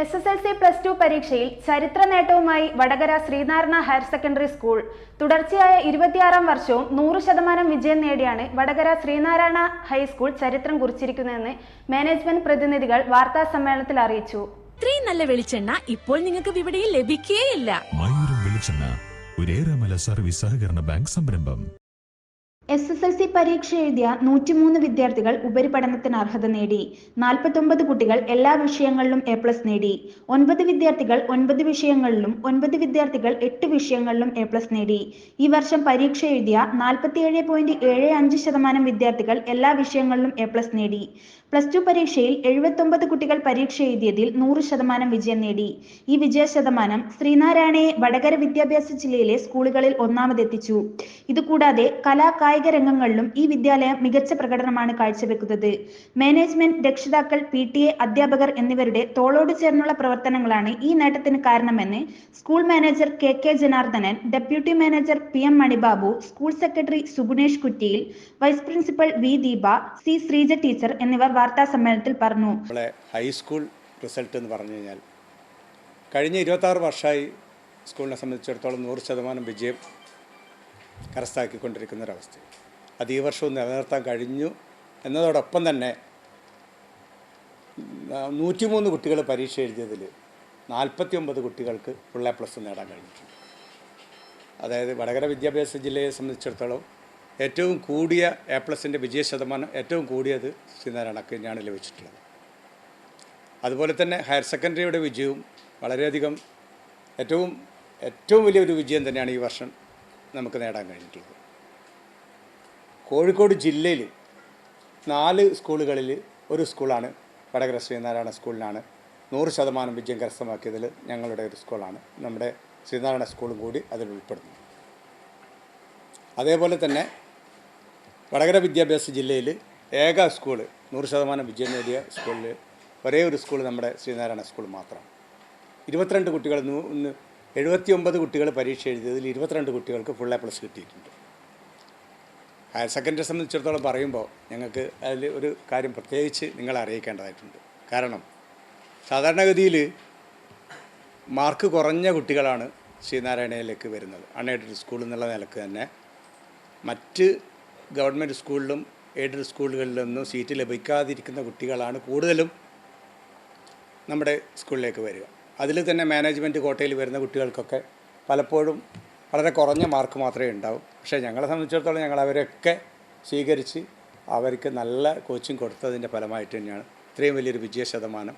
S S L C plus two പരീക്ഷയിൽ ചരിത്ര നേട്ടവുമായി Vadakara Sreenarayana higher secondary school തുടർച്ചയായ ഇരുപത്തിയാറാം വർഷവും നൂറ് ശതമാനം വിജയം നേടിയാണ് വടകര ശ്രീനാരായണ ഹൈസ്കൂൾ ചരിത്രം കുറിച്ചിരിക്കുന്നതെന്ന് മാനേജ്മെന്റ് പ്രതിനിധികൾ വാർത്താ സമ്മേളനത്തിൽ അറിയിച്ചു. ഇത്രയും നല്ല വെളിച്ചെണ്ണ ഇപ്പോൾ നിങ്ങൾക്ക് വിപണിയിൽ ലഭിക്കുകയില്ല മയൂരം വെളിച്ചെണ്ണ ഒരേറെമല സർവീസ് സഹകരണ ബാങ്ക് സംരംഭം. എസ് എസ് എൽ സി പരീക്ഷ എഴുതിയ നൂറ്റിമൂന്ന് വിദ്യാർത്ഥികൾ ഉപരിപഠനത്തിന് അർഹത നേടി. നാൽപ്പത്തൊമ്പത് കുട്ടികൾ എല്ലാ വിഷയങ്ങളിലും എ പ്ലസ് നേടി. ഒൻപത് വിദ്യാർത്ഥികൾ ഒൻപത് വിഷയങ്ങളിലും ഒൻപത് വിദ്യാർത്ഥികൾ എട്ട് വിഷയങ്ങളിലും എ പ്ലസ് നേടി. ഈ വർഷം പരീക്ഷ എഴുതിയ നാൽപ്പത്തിയേഴ് പോയിന്റ് ഏഴ് അഞ്ച് ശതമാനം വിദ്യാർത്ഥികൾ എല്ലാ വിഷയങ്ങളിലും എ പ്ലസ് നേടി. പ്ലസ് ടു പരീക്ഷയിൽ എഴുപത്തൊമ്പത് കുട്ടികൾ പരീക്ഷ എഴുതിയതിൽ നൂറ് ശതമാനം വിജയം നേടി. ഈ വിജയ ശതമാനം ശ്രീനാരായണയെ വടകര വിദ്യാഭ്യാസ ജില്ലയിലെ സ്കൂളുകളിൽ ഒന്നാമതെത്തിച്ചു. ഇതുകൂടാതെ കലാ കായിക രംഗങ്ങളിലും ഈ വിദ്യാലയം മികച്ച പ്രകടനമാണ് കാഴ്ചവെക്കുന്നത്. മാനേജ്മെന്റ് രക്ഷിതാക്കൾ പി ടി എ അധ്യാപകർ എന്നിവരുടെ തോളോട് ചേർന്നുള്ള പ്രവർത്തനങ്ങളാണ് ഈ നേട്ടത്തിന് കാരണമെന്ന് school manager K K Janardhanan deputy manager P M Manibabu school secretary Sugunesh Kuttiyil vice principal V Deepa C Sreeja teacher എന്നിവർ വാർത്താ സമ്മേളനത്തിൽ പറഞ്ഞു. ഹൈസ്കൂൾ റിസൾട്ട് എന്ന് പറഞ്ഞു കഴിഞ്ഞാൽ കഴിഞ്ഞ ഇരുപത്താറ് വർഷമായി സ്കൂളിനെ സംബന്ധിച്ചിടത്തോളം നൂറ് ശതമാനം വിജയം കരസ്ഥമാക്കിക്കൊണ്ടിരിക്കുന്ന ഒരവസ്ഥ അത് ഈ വർഷവും നിലനിർത്താൻ കഴിഞ്ഞു. എന്നതോടൊപ്പം തന്നെ നൂറ്റിമൂന്ന് കുട്ടികൾ പരീക്ഷ എഴുതിയതിൽ നാൽപ്പത്തി ഒമ്പത് കുട്ടികൾക്ക് ഫുൾ എ പ്ലസ് നേടാൻ കഴിഞ്ഞിട്ടുണ്ട്. അതായത് വടകര വിദ്യാഭ്യാസ ജില്ലയെ സംബന്ധിച്ചിടത്തോളം ഏറ്റവും കൂടിയ എ പ്ലസിന്റെ വിജയ ശതമാനം ഏറ്റവും കൂടിയത് ശ്രീനാരായണക്ക് തന്നെയാണ് ലഭിച്ചിട്ടുള്ളത്. അതുപോലെ തന്നെ ഹയർ സെക്കൻഡറിയുടെ വിജയവും വളരെയധികം ഏറ്റവും ഏറ്റവും വലിയൊരു വിജയം തന്നെയാണ് ഈ വർഷം നമുക്ക് നേടാൻ കഴിഞ്ഞിട്ടുള്ളത് കോഴിക്കോട് ജില്ലയിൽ നാല് സ്കൂളുകളിൽ ഒരു സ്കൂളാണ് വടകര ശ്രീനാരായണ സ്കൂളിലാണ് നൂറ് ശതമാനം വിജയം കരസ്ഥമാക്കിയതിൽ ഞങ്ങളുടെ ഒരു സ്കൂളാണ്. നമ്മുടെ ശ്രീനാരായണ സ്കൂളും കൂടി അതിൽ ഉൾപ്പെടുന്നു. അതേപോലെ തന്നെ വടകര വിദ്യാഭ്യാസ ജില്ലയിൽ ഏക സ്കൂൾ നൂറ് ശതമാനം വിജയം നേടിയ സ്കൂളിൽ ഒരേ ഒരു സ്കൂൾ നമ്മുടെ ശ്രീനാരായണ സ്കൂൾ മാത്രമാണ്. ഇരുപത്തിരണ്ട് കുട്ടികൾ എഴുപത്തി ഒമ്പത് കുട്ടികൾ പരീക്ഷ എഴുതിയതിൽ ഇരുപത്തിരണ്ട് കുട്ടികൾക്ക് ഫുൾ എ പ്ലസ് കിട്ടിയിട്ടുണ്ട്. ഹയർ സെക്കൻഡറി സംബന്ധിച്ചിടത്തോളം പറയുമ്പോൾ ഞങ്ങൾക്ക് അതിൽ ഒരു കാര്യം പ്രത്യേകിച്ച് നിങ്ങളെ അറിയിക്കേണ്ടതായിട്ടുണ്ട്. കാരണം സാധാരണഗതിയിൽ മാർക്ക് കുറഞ്ഞ കുട്ടികളാണ് ശ്രീനാരായണയിലേക്ക് വരുന്നത്. അൺഎയ്ഡഡ് സ്കൂൾ എന്നുള്ള നിലയ്ക്ക് തന്നെ മറ്റ് ഗവൺമെന്റ് സ്കൂളിലും എയ്ഡഡ് സ്കൂളുകളിലൊന്നും സീറ്റ് ലഭിക്കാതിരിക്കുന്ന കുട്ടികളാണ് കൂടുതലും നമ്മുടെ സ്കൂളിലേക്ക് വരിക. അതിൽ തന്നെ മാനേജ്മെന്റ് കോട്ടയിൽ വരുന്ന കുട്ടികൾക്കൊക്കെ പലപ്പോഴും വളരെ കുറഞ്ഞ മാർക്ക് മാത്രമേ ഉണ്ടാവും. പക്ഷേ ഞങ്ങളെ സംബന്ധിച്ചിടത്തോളം ഞങ്ങൾ അവരൊക്കെ സ്വീകരിച്ച് അവർക്ക് നല്ല കോച്ചിങ് കൊടുത്തതിന്റെ ഫലമായിട്ട് തന്നെയാണ്. ഇത്രയും വലിയൊരു വിജയ ശതമാനം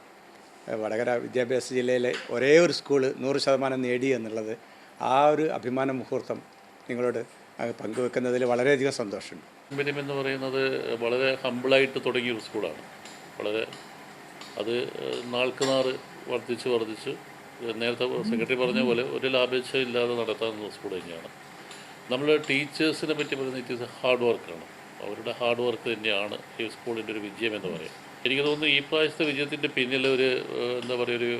വടകര വിദ്യാഭ്യാസ ജില്ലയിലെ ഒരേ ഒരു സ്കൂൾ നൂറ് ശതമാനം നേടി എന്നുള്ളത് ആ ഒരു അഭിമാന മുഹൂർത്തം നിങ്ങളോട് പങ്കുവെക്കുന്നതിൽ വളരെയധികം സന്തോഷമുണ്ട്. പാരമ്പര്യം എന്ന് പറയുന്നത് വളരെ ഹമ്പിളായിട്ട് തുടങ്ങിയ ഒരു സ്കൂളാണ് വളരെ അത് നാൾക്ക് നാറ് വർദ്ധിച്ച് വർദ്ധിച്ച്. നേരത്തെ സെക്രട്ടറി പറഞ്ഞ പോലെ ഒരു ലാഭേച്ഛ ഇല്ലാതെ നടത്താവുന്ന സ്കൂൾ തന്നെയാണ്. നമ്മൾ ടീച്ചേഴ്സിനെ പറ്റി പറയുന്നത് ഇറ്റ് ഈസ് ഹാർഡ് വർക്കാണ് അവരുടെ ഹാർഡ് വർക്ക് തന്നെയാണ് ഈ സ്കൂളിന്റെ ഒരു വിജയം എന്ന് പറയാം എനിക്ക് തോന്നുന്നു ഈ പ്രാവശ്യത്തെ വിജയത്തിന്റെ പിന്നിൽ ഒരു എന്താ പറയുക ഒരു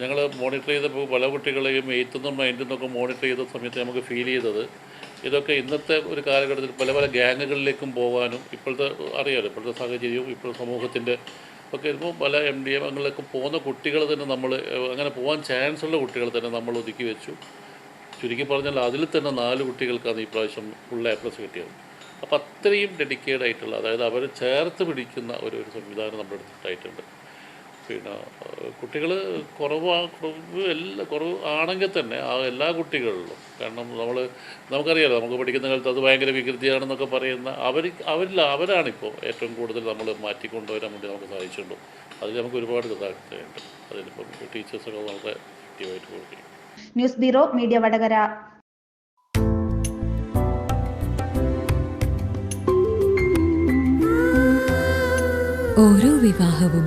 ഞങ്ങൾ മോണിറ്റർ ചെയ്തപ്പോൾ പല കുട്ടികളെയും എയ്ത്തുനിന്നും നയൻത്തുനിന്നൊക്കെ മോണിറ്റർ ചെയ്ത സമയത്ത് നമുക്ക് ഫീൽ ചെയ്തത് ഇതൊക്കെ ഇന്നത്തെ ഒരു കാലഘട്ടത്തിൽ പല പല ഗ്യാങ്ങുകളിലേക്കും പോകാനും ഇപ്പോഴത്തെ അറിയാലോ ഇപ്പോഴത്തെ സാഹചര്യവും ഇപ്പോഴത്തെ സമൂഹത്തിന്റെ ഒക്കെ വരുമ്പോൾ പല എം ഡി എമ്മിലൊക്കെ പോകുന്ന കുട്ടികൾ തന്നെ നമ്മൾ അങ്ങനെ പോകാൻ ചാൻസ് ഉള്ള കുട്ടികൾ തന്നെ നമ്മൾ ഒതുക്കി വെച്ചു. ചുരുക്കി പറഞ്ഞാൽ അതിൽ തന്നെ നാല് കുട്ടികൾക്കാണ് ഈ പ്രാവശ്യം ഫുൾ എ പ്ലസ് കിട്ടിയത്. അപ്പോൾ അത്രയും ഡെഡിക്കേഡ് ആയിട്ടുള്ള അതായത് അവരെ ചേർത്ത് പിടിക്കുന്ന ഒരു ഒരു സംവിധാനം നമ്മുടെ അടുത്തായിട്ടുണ്ട് പിന്നെ കുട്ടികൾ കുറവ് കുറവ് എല്ലാ കുറവ് ആണെങ്കിൽ തന്നെ ആ എല്ലാ കുട്ടികളിലും കാരണം നമ്മൾ നമുക്കറിയാലോ നമുക്ക് പഠിക്കുന്ന കാലത്ത് അത് ഭയങ്കര വികൃതിയാണെന്നൊക്കെ പറയുന്ന അവർ അവരിൽ അവരാണിപ്പോൾ ഏറ്റവും കൂടുതൽ നമ്മൾ മാറ്റിക്കൊണ്ടുവരാൻ വേണ്ടി നമുക്ക് സാധിച്ചിട്ടുള്ളൂ അതിൽ നമുക്ക് ഒരുപാട് കൃതജ്ഞതയുണ്ട് അതിലിപ്പം ടീച്ചേഴ്സൊക്കെ വളരെ ആക്റ്റീവായിട്ട് കൊടുക്കും ന്യൂസ് ബ്യൂറോ മീഡിയ വടകര. ഓരോ വിവാഹവും